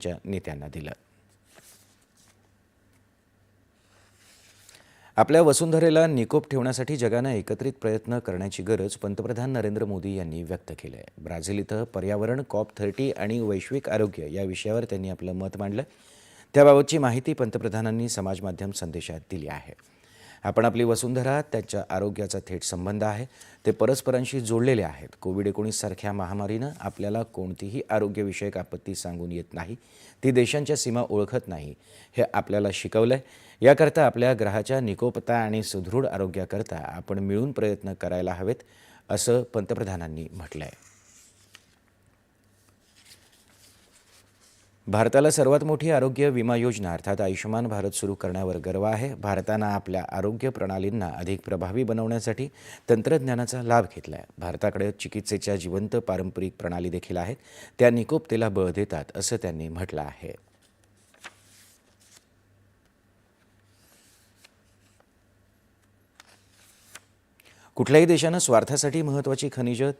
च्या नेत्यांना दिलं. आपल्या वसुंधरेला निकोप ठेवण्यासाठी जगानं एकत्रित प्रयत्न करण्याची गरज पंतप्रधान नरेंद्र मोदी यांनी व्यक्त केली आहे ब्राझील इथं पर्यावरण कॉप थर्टी आणि वैश्विक आरोग्य या विषयावर त्यांनी आपलं मत मांडलं. त्याबाबतची माहिती पंतप्रधानांनी समाजमाध्यम संदेशात दिली आहे. आपण आपली वसुंधरा त्याच्या आरोग्याचा थेट संबंध आहे. ते परस्परांशी जोडलेले आहेत. कोविड एकोणीस सारख्या महामारीनं आपल्याला कोणतीही आरोग्यविषयक आपत्ती सांगून येत नाही. ती देशांच्या सीमा ओळखत नाही. हे आपल्याला शिकवलं आहे याकरता आपल्या ग्रहाच्या निकोपता आणि सुदृढ आरोग्याकरता आपण मिळून प्रयत्न करायला हवेत असं पंतप्रधानांनी म्हटलं आहे भारताला सर्वात मोठी आरोग्य विमा योजना अर्थात आयुष्यमान भारत सुरू करण्यावर गर्व आहे. भारतानं आपल्या आरोग्य प्रणालींना अधिक प्रभावी बनवण्यासाठी तंत्रज्ञानाचा लाभ घेतला आहे भारताकडे चिकित्सेच्या जिवंत पारंपरिक प्रणाली देखील आहेत. त्या निकोपतेला बळ देतात असं त्यांनी म्हटलं आहे. कुठल्याही देशानं स्वार्थासाठी महत्त्वाची खनिजं